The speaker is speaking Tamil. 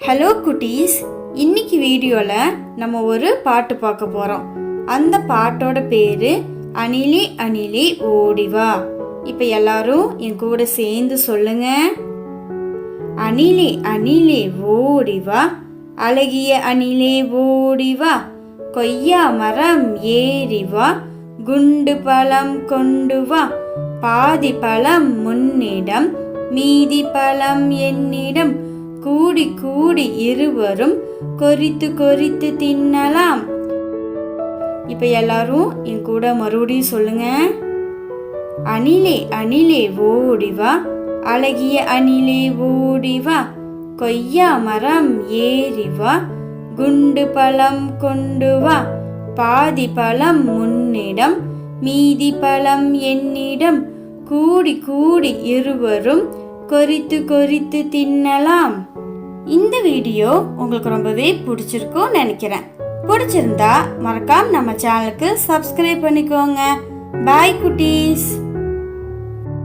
ஹலோ குட்டீஸ். இன்னைக்கு வீடியோவில் நம்ம ஒரு பாட்டு பார்க்க போகிறோம் அந்த பாட்டோட பேர் அணிலே அணிலே ஓடிவா இப்போ எல்லாரும் என் கூட சேர்ந்து சொல்லுங்க. அணிலே அணிலே ஓடிவா அழகிய அணிலே ஓடிவா கொய்யா மரம் ஏறி வா. குண்டு பழம் கொண்டு வா. பாதி பழம் முன்னிடம் மீதி பழம் என்னிடம். கூடி கூடி இருவரும் கொறித்து கொறித்து தின்னலாம். இப்ப எல்லாரும் என் கூட மறுபடியும் சொல்லுங்க. அணிலே அணிலே ஓடி வா. அழகிய அணிலே ஓடி வா. கொய்யா மரம் ஏறி வா. குண்டு பழம் கொண்டு வா. பாதி பழம் முன்னிடம் மீதி பழம் என்னிடம். கூடி கூடி இருவரும் கொறித்து கொறித்து தின்னலாம். இந்த வீடியோ உங்களுக்கு ரொம்பவே பிடிச்சிருக்கும் நினைக்கிறேன். பிடிச்சிருந்தா மறக்காம நம்ம சேனலுக்கு சப்ஸ்கிரைப் பண்ணிக்கோங்க. பாய் குட்டீஸ்.